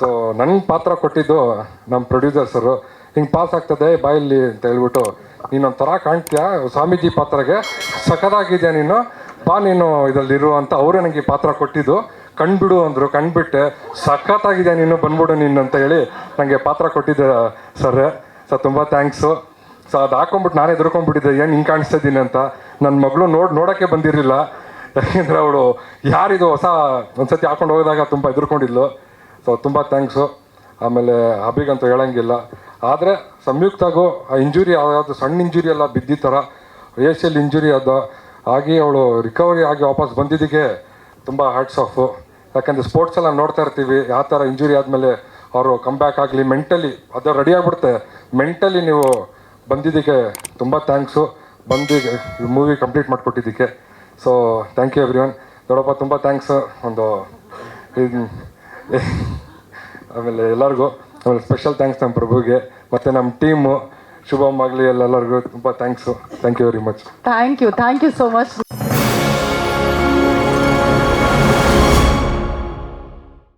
So ನನಗೆ ಪಾತ್ರ ಕೊಟ್ಟಿದ್ದು ನಮ್ಮ ಪ್ರೊಡ್ಯೂಸರ್ ಸರು ಹಿಂಗೆ ಪಾಸ್ ಆಗ್ತದೆ ಬಾಯಲ್ಲಿ ಅಂತ ಹೇಳ್ಬಿಟ್ಟು ನೀನೊಂಥರ ಕಾಣ್ತೀಯ? ಸ್ವಾಮೀಜಿ ಪಾತ್ರಗೆ ಸಖದಾಗಿದೆಯಾ ನೀನು? ಬಾ ನೀನು ಇದರಲ್ಲಿರು ಅಂತ ಅವರೇ ನನಗೆ ಪಾತ್ರ ಕೊಟ್ಟಿದ್ದು. ಕಣ್ಬಿಡು ಅಂದರು, ಕಣ್ಬಿಟ್ಟೆ. ಸಖತ್ತಾಗಿದೆ ನೀನು? ಬಂದ್ಬಿಡು ನೀನು ಅಂತ ಹೇಳಿ ನನಗೆ ಪಾತ್ರ ಕೊಟ್ಟಿದ್ದೆ ಸರ್ ಸೊ ತುಂಬ ಥ್ಯಾಂಕ್ಸು ಸೊ ಅದು ಹಾಕೊಂಬಿಟ್ಟು ನಾನೇ ಎದುರ್ಕೊಂಡ್ಬಿಟ್ಟಿದ್ದೆ ಏನು ಹಿಂಗೆ ಕಾಣಿಸ್ತಿದ್ದೀನಿ ಅಂತ. ನನ್ನ ಮಗಳು ನೋಡಿ, ನೋಡೋಕ್ಕೆ ಬಂದಿರಲಿಲ್ಲ. ಯಾಕೆಂದರೆ ಅವಳು, ಯಾರಿದು ಹೊಸ ಒಂದ್ಸತಿ ಹಾಕೊಂಡು ಹೋದಾಗ ತುಂಬ ಎದುರ್ಕೊಂಡಿದ್ಲು. ತುಂಬ ಥ್ಯಾಂಕ್ಸು ಆಮೇಲೆ ಅಭಿಗಂತೂ ಹೇಳಂಗಿಲ್ಲ. ಆದರೆ ಸಂಯುಕ್ತಾಗೂ ಆ ಇಂಜುರಿ ಯಾವುದು ಸಣ್ಣ ಇಂಜುರಿ ಎಲ್ಲ ಬಿದ್ದಿ ಥರ ಏಷ್ಯಲ್ ಇಂಜುರಿ ಅದ, ಆಗಿ ಅವಳು ರಿಕವರಿ ಆಗಿ ವಾಪಸ್ ಬಂದಿದ್ದಕ್ಕೆ ತುಂಬ ಹ್ಯಾಟ್ಸ್ ಆಫು ಯಾಕಂದರೆ ಸ್ಪೋರ್ಟ್ಸ್ ಎಲ್ಲ ನೋಡ್ತಾ ಇರ್ತೀವಿ, ಯಾವ ಥರ ಇಂಜುರಿ ಆದಮೇಲೆ ಅವರು ಕಮ್ಬ್ಯಾಕ್ ಆಗಲಿ ಮೆಂಟಲಿ ಅದು ರೆಡಿ ಆಗಿಬಿಡುತ್ತೆ. ಮೆಂಟಲಿ ನೀವು ಬಂದಿದ್ದಕ್ಕೆ ತುಂಬ ಥ್ಯಾಂಕ್ಸು ಬಂದು ಮೂವಿ ಕಂಪ್ಲೀಟ್ ಮಾಡಿಕೊಟ್ಟಿದ್ದಕ್ಕೆ. So thank you everyone ದೊಡ್ಡಪ್ಪ ತುಂಬ ಥ್ಯಾಂಕ್ಸ್ ಒಂದು, ಇದ್- ಆಮೇಲೆ ಎಲ್ಲರಿಗೂ ಆಮೇಲೆ ಸ್ಪೆಷಲ್ ಥ್ಯಾಂಕ್ಸ್ ನಮ್ಮ ಪ್ರಭುಗೆ, ಮತ್ತು ನಮ್ಮ ಟೀಮು ಶುಭಮ್ ಆಗಲಿ ಎಲ್ಲರಿಗೂ ತುಂಬ thanks thank you very much thank you thank you so much